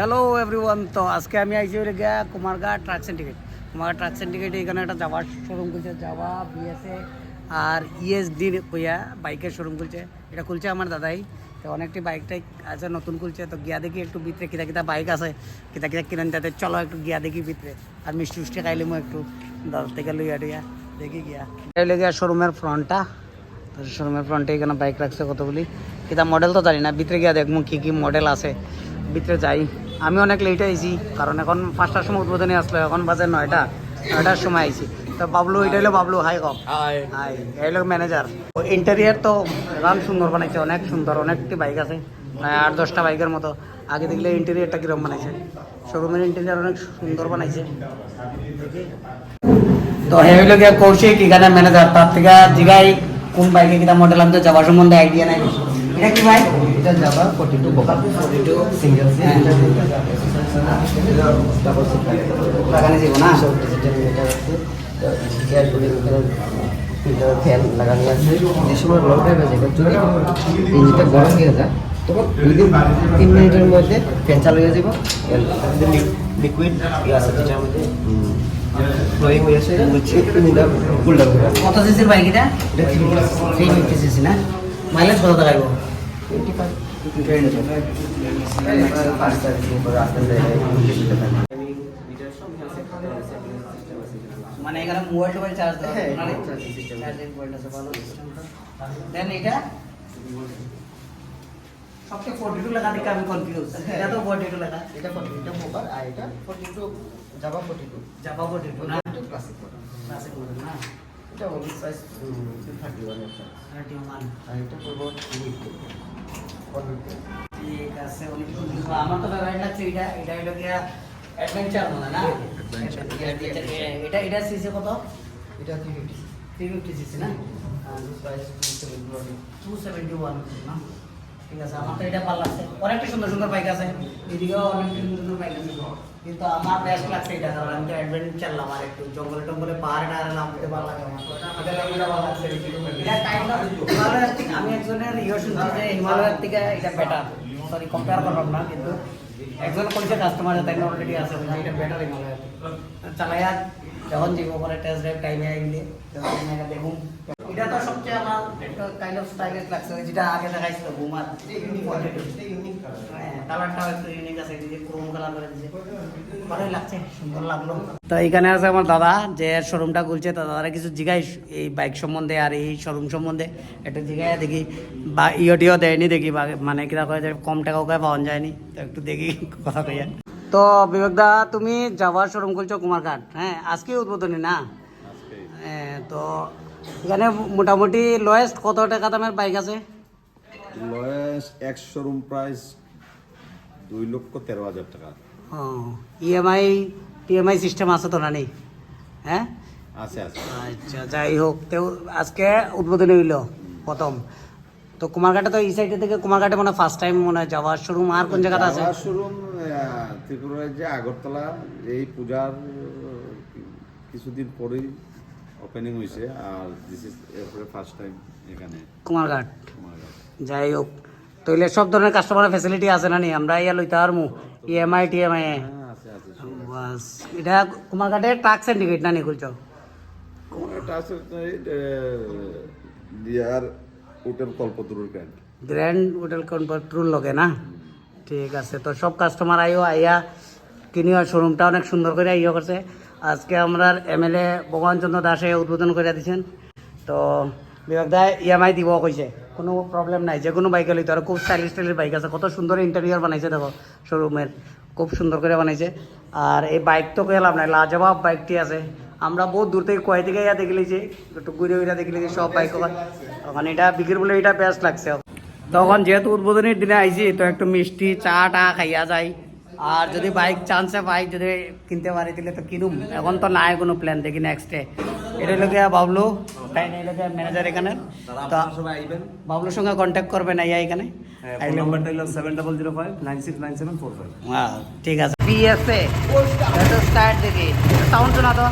Hello everyone তো আজকে আমি আইছি হলে গিয়া Kumarghat truck syndicate Kumarghat truck syndicate এখানে একটা যাওয়ার শোরুম খুলছে, যাওয়া বিএসএ আর ইএসডি কইয়া বাইকের শোরুম খুলছে। এটা খুলছে আমার দাদাই। তো অনেকটি বাইক টাইক আছে, নতুন খুলছে। তো গিয়া দেখি একটু ভিতরে কিতা কিতা বাইক আছে। কিতা কিতা কিনেন তাতে চলো একটু গিয়া দেখি ভিতরে। আর মিষ্টি উষ্টি খাইলে মো একটু। দাদার থেকে লইয়া টইয়া দেখি গিয়া। এটা গিয়া শোরুমের ফ্রন্টটা শোরুমের ফ্রন্টে এখানে বাইক রাখছে কতগুলি? কিতা মডেল তো জানি না। ভিতরে গিয়া দেখব কী কী মডেল আছে। ভিতরে যাই। আমি অনেক লেট আইছি কারণ এখন পাঁচটার সময় উদ্বোধনী আসলো এখন বাজে নয়টা নয়টার সময় আইছি। তো বাবলু এটা হলো বাবলু হাই কম। হাই এই হলো ম্যানেজার ইন্টেরিয়ার তো রান সুন্দর বানাইছে অনেক সুন্দর অনেকটি বাইক আছে আট দশটা বাইকের মতো। আগে দেখলে ইন্টেরিয়ারটা কীরকম বানাইছে। শোরুমের ইন্টেরিয়ার অনেক সুন্দর বানাইছে। তো হে হইল গিয়া কৌশিক এখানে ম্যানেজার তার থেকে জিগাই কোন বাইকে কিনা মডেল আমি তো যাওয়ার সম্বন্ধে আইডিয়া নাই। এটা কি বাইক এটা যাবা 42 বোকা 42 সিঙ্গেল সিট এটা লাগানো যাব না সব ডিজিটাল মিটার আছে। এয়ার কুলিং ফিল্টার ফ্যান লাগানো আছে যে সময় লং ড্রাইভ আছে যদি ইঞ্জিনটা গরম হয়ে যায় তখন উইদিন তিন মিনিটের মধ্যে ফ্যান চালু হয়ে যাব। লিকুইড ইয়ে আছে যেটার মধ্যে ফ্লোয়িং হয়ে আছে ইঞ্জিনটা কুল ডাউন হয়ে কত সিসির বাইক এটা? এটা থ্রি ফিফটি সিসি না? মাইলেজ কত দেখাইব টোয়েন্টি ফাইভ মানে এখানে মোবাইল টোবাইল চার্জ দেওয়া হ্যাঁ, না রে? charging system। Charging point আছে, ভালো টা। Then এটা সবচেয়ে 42 লেখা দেখে আমি confused। হ্যাঁ। এটা তো 42 লেখা। এটা 42 এটা মোবার আর এটা 42 জাভা 42 জাভা 42 না? 42 ক্লাসিক মডেল না? এটা ওনলি সাইজ 31 একটা 31 আর এটা পড়ব 250 150 ঠিক আছে, অনেক আমার তো লাগছে এটা। এটা হলো গিয়া adventure মনে না? এটা এটা সিসি কত? এটা 350 350 সিসি না? আর সাইজ 271 টু সেভেন্টি ওয়ান না? সুন্দর সুন্দর সুন্দর কিন্তু আমার বেস্ট লাগছে আমি তো অ্যাডভেঞ্চার আর লাগে আমার এটা ইয়ে বেটার কম্পেয়ার করলাম না, কিন্তু একজন কইছে কাস্টমার অলরেডি আছে এটা বেটার হিমালয়ের। চালাইয়া যখন টেস্ট ড্রাইভ টাইমে দেখুন। এটা তো সবচেয়ে আমার একটা কাইন্ড অফ স্টাইলিশ লাগছে যেটা আগে দেখাইছিল বুমার হ্যাঁ, কালারটাও একটু ইউনিক আছে এই যে ক্রোম কালার করে দিয়েছে। ভালোই লাগছে সুন্দর লাগল। তো এখানে আছে আমার দাদা যে শোরুমটা খুলছে তো দাদারা কিছু জিগাই এই বাইক সম্বন্ধে আর এই শোরুম সম্বন্ধে একটু জিগাই দেখি। বা ইয়োটিও দেয়নি দেখি বা মানে কিরা কয় যে কম টাকাও কয় পাওয়া যায়নি তো একটু দেখি কথা কইয়া। তো বিবেক দা তুমি যাওয়ার শোরুম খুলছো কুমারঘাট হ্যাঁ? আজকে উদ্বোধনী না? হ্যাঁ, তো এখানে মোটামুটি লোয়েস্ট কত টাকা দামের বাইক আছে? লয়েস এক্স শোরুম প্রাইস দুই লক্ষ তেরো হাজার টাকা। ও ইএমআই টিএমআই সিস্টেম আছে তো না নেই? হ্যাঁ? আছে আছে। আচ্ছা যাই হোক তো আজকে উদ্বোধনী হইল প্রথম। তো কুমারঘাটে তো এই সাইডে থেকে কুমারঘাটে মনে ফার্স্ট টাইম মনে হয় যাওয়ার শোরুম আর কোন জায়গাতে আছে? শোরুম ত্রিপুরায় যে আগরতলা এই পূজার কিছুদিন পরেই ওপেনিং হয়েছে আর দিস ইজ এরপরে ফার্স্ট টাইম এখানে। কুমারঘাট। কুমারঘাট। যাই হোক তাইলে সব ধরনের কাস্টমারের ফ্যাসিলিটি আছে না নি? আমরা ইয়া লইতে পারমু ইএমআই টিএমআই বাস এটা কুমারঘাটে ট্রাক সিন্ডিকেট না নি খুলছো? ডিয়ার হোটেল কল্পতরুর ক্যান্ট গ্র্যান্ড হোটেল কন্ট্রোল লগে না? ঠিক আছে তো সব কাস্টমার আইও আইয়া কিনিও শোরুমটা অনেক সুন্দর করে ইয়ে করছে। আজকে আমরা এমএলএ ভগবান চন্দ্র দাসে উদ্বোধন করে দিয়েছেন তো বিভাগ দা ইএমআই দিব কইছে কোনো প্রবলেম নাই, যে কোনো বাইকে লইতে আর খুব স্টাইলিশ স্টাইলিশ বাইক আছে। কত সুন্দর ইন্টেরিয়র বানাইছে দেখো শোরুমের খুব সুন্দর করে বানাইছে। আর এই বাইক তো গেলাম না লাজবাব বাইকটি আছে। আমরা বহুত দূর থেকে কয় থেকে ইয়া দেখলি যে একটু ঘুরে ঘুরে দেখলি লিছি, সব বাইক ওখানে এটা বিক্রি বলে এটা বেস্ট লাগছে। তখন যেহেতু উদ্বোধনের দিনে আইছি তো একটু মিষ্টি চা টা খাইয়া যাই আর যদি বাইক চান্সে বাইক যদি কিনতে পারি তাহলে তো কিনুম। এখন তো নাই কোনো প্ল্যান দেখি নেক্সট ডে এটা লোকে বাবলু তাই না ম্যানেজার এখানে। তো আইবেন। বাবলুর সঙ্গে কন্ট্যাক্ট করবেন আইয়া এখানে। হ্যাঁ ঠিক আছে। স্টার্ট দেখি। সাউন্ড শোনা তো?